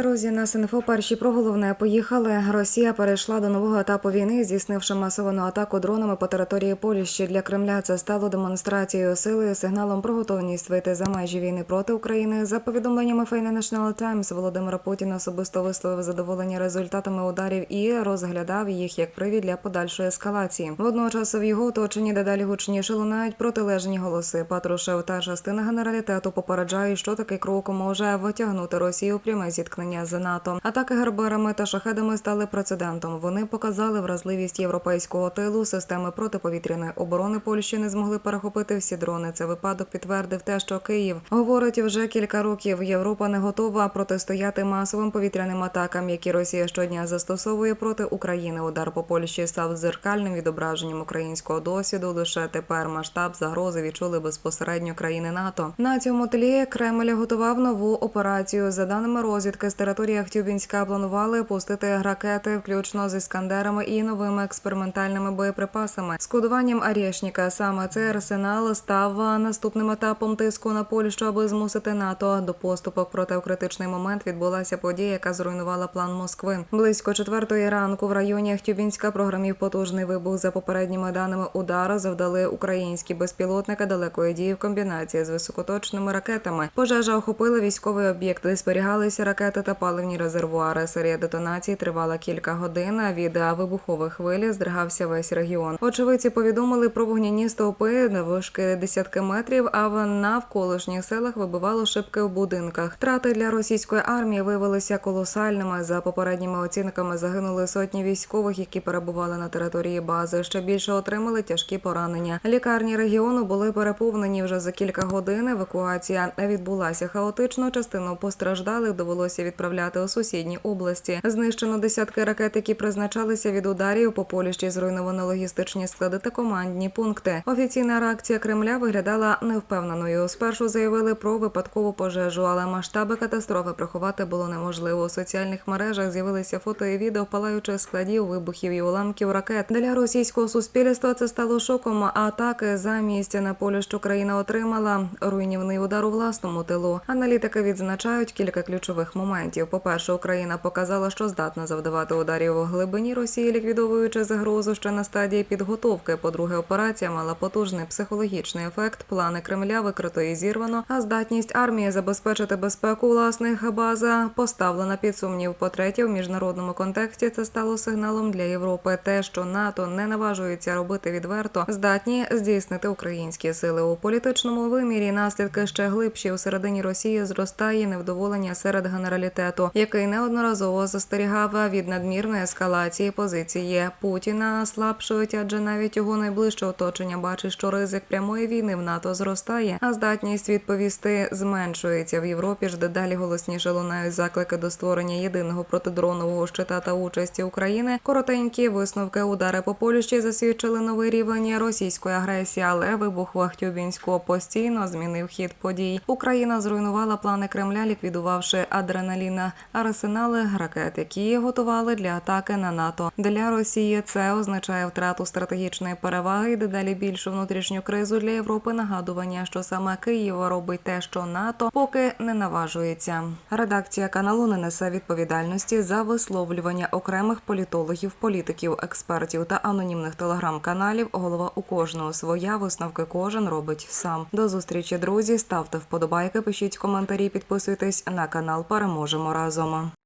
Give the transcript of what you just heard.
Друзі, на СНФО перші про головне поїхали. Росія перейшла до нового етапу війни, здійснивши масовану атаку дронами по території Польщі. Для Кремля це стало демонстрацією сили, сигналом про готовність вийти за межі війни проти України. За повідомленнями Financial Times, Володимир Путін особисто висловив задоволення результатами ударів і розглядав їх як привід для подальшої ескалації. Водночас в його оточенні дедалі гучніше лунають протилежні голоси. Патрушев та частина генералітету попереджають, що такий крок може витягнути Росію пряме зіткнення з НАТО. Атаки герберами та шахедами стали прецедентом. Вони показали вразливість європейського тилу. Системи протиповітряної оборони Польщі не змогли перехопити всі дрони. Це випадок підтвердив те, що Київ говорить вже кілька років. Європа не готова протистояти масовим повітряним атакам, які Росія щодня застосовує проти України. Удар по Польщі став дзеркальним відображенням українського досвіду. Лише тепер масштаб загрози відчули безпосередньо країни НАТО. На цьому тлі Кремль готував нову операцію. За даними розвідки, з території Ахтюбінська планували пустити ракети, включно з іскандерами і новими експериментальними боєприпасами. З кодуванням Арєшніка саме цей арсенал став наступним етапом тиску на Польщу, аби змусити НАТО до поступок. Проте у критичний момент відбулася подія, яка зруйнувала план Москви. Близько четвертої ранку в районі Ахтюбінська програмів потужний вибух. За попередніми даними удару завдали українські безпілотники далекої дії в комбінації з високоточними ракетами. Пожежа охопила військовий об'єкт, де зберігалися ракети та паливні резервуари. Серія детонацій тривала кілька годин. а Від вибухових хвилі здригався весь регіон. Очевидці повідомили про вогняні стовпи на вишки десятки метрів. А в навколишніх селах вибивало шибки в будинках. Трати для російської армії виявилися колосальними. За попередніми оцінками загинули сотні військових, які перебували на території бази. Ще більше отримали тяжкі поранення. Лікарні регіону були переповнені вже за кілька годин. Евакуація відбулася хаотично. Частину постраждалих довелося відправляти у сусідні області. Знищено десятки ракет, які призначалися від ударів по Польщі. Зруйновано логістичні склади та командні пункти. Офіційна реакція Кремля виглядала невпевненою. Спершу заявили про випадкову пожежу, але масштаби катастрофи приховати було неможливо. У соціальних мережах з'явилися фото і відео палаючих складів, вибухів і уламків ракет. Для російського суспільства це стало шоком. А атаки замість на Польщу країна отримала руйнівний удар у власному тилу. Аналітики відзначають кілька ключових моментів. По-перше, Україна показала, що здатна завдавати ударів у глибині Росії, ліквідовуючи загрозу ще на стадії підготовки. По-друге, операція мала потужний психологічний ефект. Плани Кремля викрито і зірвано. А здатність армії забезпечити безпеку власних база поставлена під сумнів. По-третє, в міжнародному контексті це стало сигналом для Європи. Те, що НАТО не наважується робити відверто, здатні здійснити українські сили у політичному вимірі. Наслідки ще глибші у середині Росії зростає невдоволення серед генералітету, який неодноразово застерігав від надмірної ескалації позиції Путіна слабшують, адже навіть його найближче оточення бачить, що ризик прямої війни в НАТО зростає, а здатність відповісти зменшується в Європі. ж дедалі голосніше лунають заклики до створення єдиного протидронового щита та участі України. Коротенькі висновки удари по Польщі засвідчили новий рівень російської агресії, але вибух в Ахтюбінську постійно змінив хід подій. Україна зруйнувала плани Кремля, ліквідувавши адреналіна арсенали ракет, які готували для атаки на НАТО. Для Росії це означає втрату стратегічної переваги і дедалі більшу внутрішню кризу для Європи. Нагадування, що саме Київ робить те, що НАТО поки не наважується. Редакція каналу не несе відповідальності за висловлювання окремих політологів, політиків, експертів та анонімних телеграм-каналів. Голова у кожного своя висновки кожен робить сам. До зустрічі, друзі. Ставте вподобайки, пишіть коментарі, підписуйтесь на канал. Переможемо разом.